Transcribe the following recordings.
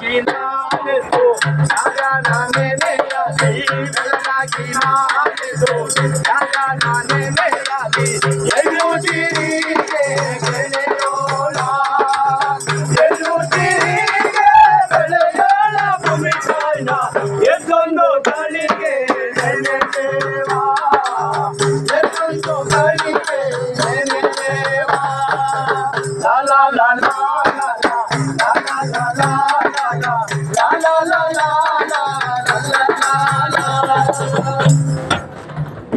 की नाम सो राजा नामे मेरा दी गगना की नाम सो राजा नामे मेरा दी ये जो तेरी के गले रोला ये जो तेरी के गले रोला भूमि छाना ये दोनों गली के गले देवा ये दोनों गली के गले देवा ला ला ला ला ला ला ला ला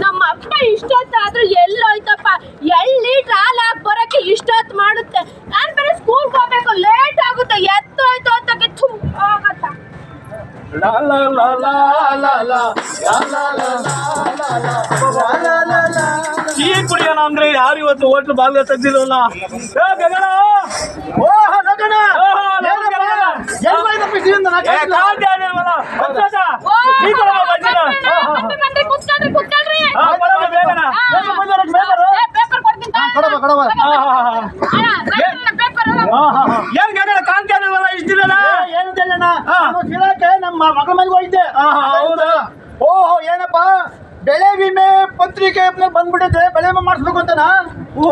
ನಮ್ಮ ಅಪ್ಪ ಇಷ್ಟೊತ್ತಾದ್ರೂ ಎಲ್ಲೋಯ್ತಪ್ಪ. ಎಲ್ಲಿ ಟ್ರಾಲ್ ಆಗಿ ಬರೋಕೆ ಇಷ್ಟೊತ್ತು ಮಾಡುತ್ತೆ? ನಾನು ಬೇರೆ ಸ್ಕೂಲ್ಗೆ ಹೋಗ್ಬೇಕು ಲೇಟ್ ಆಗುತ್ತೆ ಎತ್ತೋಯ್ತು ಅಂತ ತುಂಬ ಆಗತ್ತ. ಟೀ ಕುಡಿಯೋಣ ಅಂದ್ರೆ ಯಾರು ಇವತ್ತು ಹೋಟ್ಲು ಬಾಗಿಲು ತೆಗ್ದಿಲ್ವಲ್ಲ ಗಗನ ಏನ್ ಗಗನ ಕಾಲ್ ಜಾರಿ ಇಲ್ವಲ್ಲ ಇಷ್ಟ್ ದಿನನ? ಏನು. ನಾನು ಶಿಲಾಕ್ಕೆ ನಮ್ಮ ಮಗಳ ಮನೆಗೆ ಹೋಯ್ತೆ ಹೌದಾ? ಓಹೋ ಏನಪ್ಪ? ಬೆಳೆ ವಿಮೆ ಪತ್ರಿಕೆ ಬಂದ್ಬಿಟ್ಟಿದೆ. ಬೆಳೆ ವಿಮೆ ಮಾಡಿಸ್ಬೇಕು ಅಂತನಾ? ಓ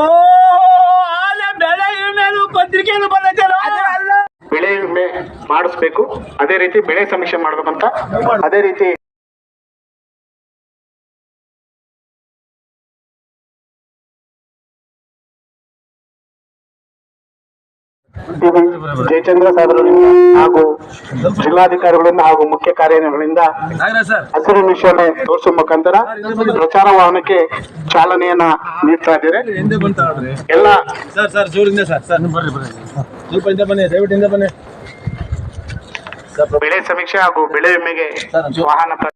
ಆಲೆ ಬೆಳೆ ಮೇಲೂ ಪತ್ರಿಕೆಯನ್ನು ಬಂದೈತಲ್ಲ ಬೆಳೆ ವಿಮೆ ಮಾಡಿಸ್ಬೇಕು. ಅದೇ ರೀತಿ ಬೆಳೆ ಸಮೀಕ್ಷೆ ಮಾಡ್ಬೇಕಂತ. ಅದೇ ರೀತಿ ಜಯಚಂದ್ರ ಸಾಹೇಬರಿಂದ ಹಾಗೂ ಜಿಲ್ಲಾಧಿಕಾರಿಗಳಿಂದ ಹಾಗೂ ಮುಖ್ಯ ಕಾರ್ಯನಿರ್ವಹಣೆಯಿಂದ ಹಸಿರು ನಿಶಾನೆ ತೋರಿಸುವ ಮುಖಾಂತರ ಪ್ರಚಾರ ವಾಹನಕ್ಕೆ ಚಾಲನೆಯನ್ನ ನೀಡ್ತಾ ಇದ್ದಾರೆ. ಎಲ್ಲ ಬೆಳೆ ಸಮೀಕ್ಷೆ ಹಾಗೂ ಬೆಳೆ ವಿಮೆಗೆ ವಾಹನ